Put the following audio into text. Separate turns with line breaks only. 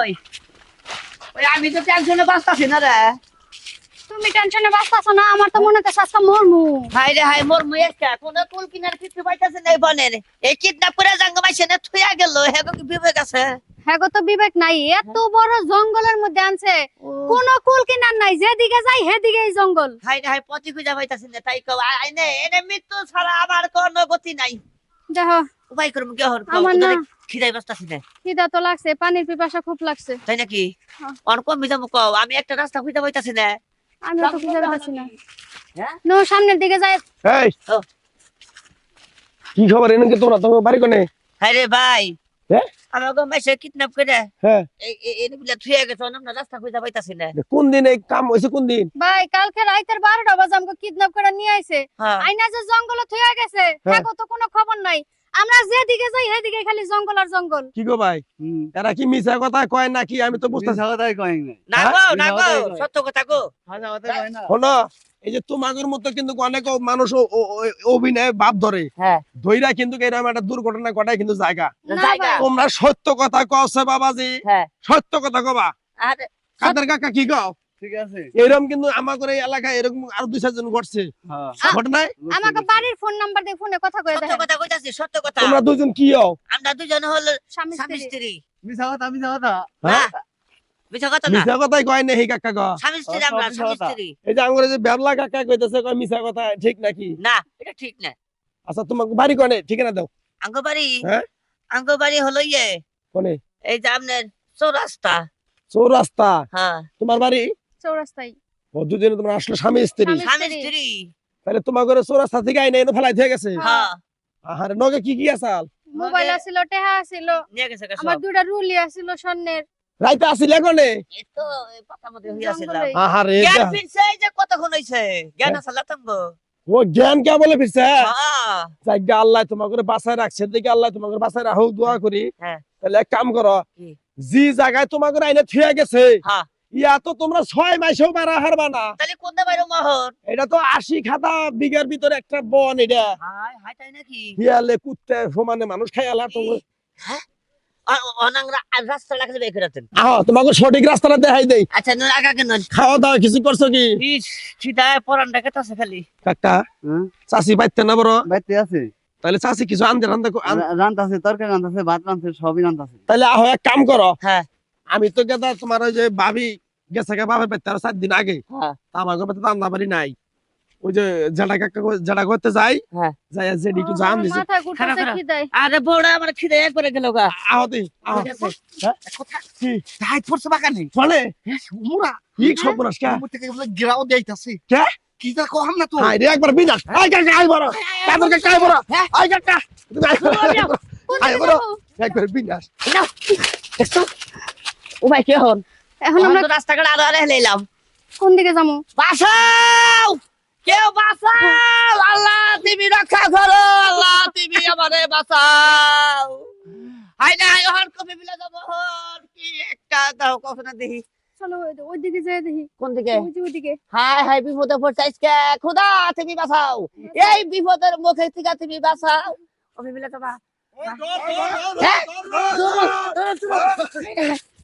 ওই। ওই আমি তো টেনশনে বাঁচতাছি না রে।
তুমি টেনশনে বাঁচতাছো না আমার তো মনে হচ্ছে আজকে মরমু।
হাই রে হাই মোর মুয়েস্টা কোন কুল কিনার কিছু পাইতাছে নাই বনের। এই কিডন্যাপ করে জাঙ্গা মাইছে না থুয়া গেল। হেগো কি বিবেক আছে?
হ্যাঁ গো তো বিবেক নাই এত বড় জঙ্গলের মধ্যে আনছে। কোন কুল কিনার নাই যেদিকে যাই সেদিকেই জঙ্গল।
হাই রে হাই পতি খুঁজা পাইতাছি না তাই কও আই নে এনে মৃত্যু ছাড়া আমার কোনো গতি নাই।
দেখো
উপায় করব কি? হর
আমার না।
খিদাই না।
খিদা তো লাগছে পানির পিপাসা খুব লাগছে।
তাই নাকি?
হ্যাঁ।
অন কম মিজাম কও আমি একটা রাস্তা খুঁজা পাইতাছি না।
আমি তো খুঁজে পাচ্ছি না।
হ্যাঁ?
নো সামনের দিকে যাই।
এই। কি খবর? এনে কি তোমরা তোমার বাড়ি কোনে?
হাই রে ভাই।
হ্যাঁ?
আমাকে মাইছে কিডন্যাপ করে।
হ্যাঁ
এই এই- এনে বিলা থুয়া গেছে আমরা রাস্তা খুঁজা পাইতাছি
কোন দিন এই কাম হয়েছে কোন দিন?
ভাই কালকে রাইতের বারোটা বাজে আমাকে কিডন্যাপ করে নিয়ে আইছে।
হ্যাঁ।
আইনা যে জঙ্গলে থুয়ে গেছে তো কোনো খবর নাই। আমরা যেদিকে যাই সেদিকে খালি জঙ্গল আর জঙ্গল।
কি গো ভাই? এরা কি মিছা কথা কয় নাকি আমি তো বুঝতে
না
হ্যাঁ?
গো না গো
কয়।
সত্য কথা গো।
শোনো এই যে তোমাদের মতো কিন্তু অনেক মানুষ অভিনয় ভাব ধরে।
হ্যাঁ।
ধৈরা কিন্তু এরকম একটা দুর্ঘটনা ঘটায় কিন্তু জায়গা।
না।
তোমরা সত্য কথা কছে বাবাজি।
হ্যাঁ।
সত্য কথা কবা। কাদের কাকা কি কও?
ঠিক আছে।
এরকম কিন্তু আমার এই এলাকায় এরকম আরও দুই চারজন ঘটছে।
হ্যাঁ।
ঘটনায়?
আমাকে বাড়ির ফোন নাম্বার দিয়ে ফোনে কথা কয়ে
কথা কইতাছি সত্য কথা।
তোমরা দুজন কি হও?
আমরা দুজন হল
স্বামী স্ত্রী।
স্ত্রী।
মিছা কথা মিছা কথা।
হ্যাঁ?
মিছা কথা না?
মিছা কথাই কয় না হে কাকা গো
স্বামী স্ত্রী আমরা স্বামী স্ত্রী।
এই যে আঙ্গুরে যে বেবলা কাকা কইতেছে কয় মিছা কথা ঠিক নাকি?
না এটা ঠিক না।
আচ্ছা তোমাকে বাড়ি কোনে? ঠিকানা দাও।
আঙ্গবাড়ি।
হ্যাঁ?
আঙ্গবাড়ি হলো ইয়ে
কোনে?
এই যে আপনার চৌরাস্তা।
চৌরাস্তা।
হ্যাঁ।
তোমার বাড়ি?
চৌরাস্তায়।
ও দুজনে তোমার আসলে স্বামী স্ত্রী।
স্বামী- স্ত্রী।
তাহলে তোমার ঘরে চৌরাস্তা থেকে আইনে ফেলাই থেকে গেছে?
হ্যাঁ।
আহারে নগে কি কি আসাল
মোবাইল আছিল টেহা আছিল।
নিয়ে গেছে
আমার দুটা রুলি আছিল স্বর্ণের।
রাইতে আসিলে
তো পাতা
আহারে
জ্ঞান ফিরছে এই যে কতক্ষণ হইছে? জ্ঞান
হ্যাঁ।
আছে
ও জ্ঞান কে বলে ফিরছে?
হ্যাঁ।
যাজ্ঞা আল্লাহ তোমার করে বাঁচায় রাখছে। দেখে আল্লাহ তোমার করে বাঁচায় রাখো দোয়া করি।
হ্যাঁ।
তাহলে এক কাম করো? জি জায়গায় তোমার করে আইনে থুয়ে গেছে
হ্যাঁ।
ইয়া তো তোমরা ছয় মাসেও মারা হারবা না।
তাহলে কোন বাইরে মহর?
এটা তো আশি খাতা বিঘার ভিতরে একটা বন এটা।
হাই হাই তাই নাকি?
হিয়ালে কুত্তে সমানে মানুষ খাই আলা তো।
হ্যাঁ?
সঠিক রাস্তাটা দেখাই দেই।
আচ্ছা
খাওয়া দাওয়া কিছু করছ কি?
তো খালি।
কাকা চাষি পাইতে না বড়?
বাইতে আছে।
তাহলে চাষি কিছু আনতে রান্ধতে
রান্ত আছে তরকারি রান্ত আছে ভাত রান্ত সবই রান্ত আছে।
তাহলে আহ এক কাম করো।
হ্যাঁ।
আমি তো গেদা তোমার ওই যে ভাবি গেছে গে বাবার বাড়িতে আরও চার দিন আগে।
হ্যাঁ।
তা আমার ঘরে রান্না বাড়ি নাই। ওই যে কাকা করতে যাই।
হ্যাঁ।
যাই যে একটু জান দিছে।
মাথা
খারাপ,
ঘুরতেছে
খারাপ।
খিদায়।
আরে বড় আমার খিদে একবারে গেল গা।
আহতি আহ হ্যাঁ?
কথা
কি?
বাগানে।
চলে
মুরা
কি সর্বনাশ কে?
বলে গিরাও দেইতাছে।
কে?
কি তা কহাম না তো
হাই রে একবার বিনাশ। আই বড়। কাদের কাকা। আই বড়। বড়,
যাব?
একবার বিনাশ।
দেখছ ও ভাই কে হন?
এখন
আমরা রাস্তাঘাট আরও আরে হেলাইলাম।
কোন দিকে যাব?
বাঁচাও! কেউ বাঁচাও! আল্লাহ তুমি রক্ষা করো! আল্লাহ তুমি আমারে বাঁচাও! হাই না হাই হর কপি বিলা যাব? হর কি একটা দাও কখনো দেখি।
চলো ওই দিকে যেয়ে দেখি।
কোন দিকে?
ওই যে ওইদিকে।
হাই হাই বিপদে পড়ছে আজকে। খোদা তুমি বাঁচাও। এই বিপদের মুখে থেকে তুমি বাঁচাও। কপি বিলা যাবা? হ্যাঁ?